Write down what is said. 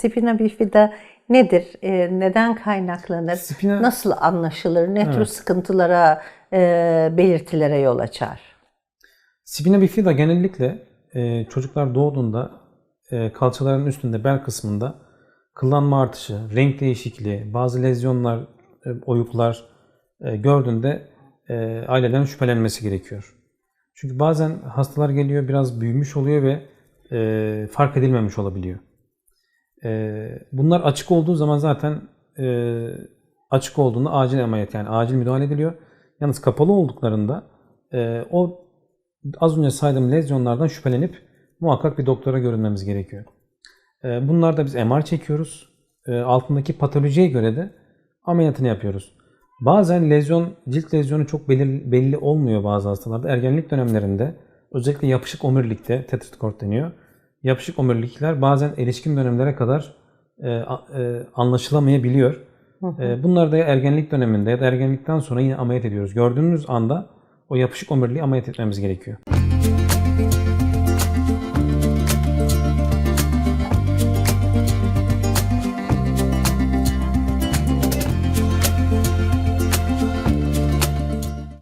spina bifida nedir? E, neden kaynaklanır? Spina- Nasıl anlaşılır? Ne tür Evet. sıkıntılara, e, belirtilere yol açar? Spina bifida genellikle e, çocuklar doğduğunda e, kalçaların üstünde bel kısmında kıllanma artışı, renk değişikliği, bazı lezyonlar, e, oyuklar e, gördüğünde e, ailelerin şüphelenmesi gerekiyor. Çünkü bazen hastalar geliyor biraz büyümüş oluyor ve e, fark edilmemiş olabiliyor. E, bunlar açık olduğu zaman zaten e, açık olduğunda acil ameliyat yani acil müdahale ediliyor. Yalnız kapalı olduklarında e, o az önce saydığım lezyonlardan şüphelenip muhakkak bir doktora görünmemiz gerekiyor. E, Bunlarda biz MR çekiyoruz. E, Altındaki patolojiye göre de ameliyatını yapıyoruz. Bazen lezyon, cilt lezyonu çok belli, belli olmuyor bazı hastalarda. Ergenlik dönemlerinde özellikle yapışık omurilikte tetrasit kort deniyor. Yapışık omurilikler bazen erişkin dönemlere kadar e, a- e, anlaşılamayabiliyor. E, Bunları da ergenlik döneminde ya da ergenlikten sonra yine ameliyat ediyoruz. Gördüğünüz anda o yapışık omuriliği ameliyat etmemiz gerekiyor.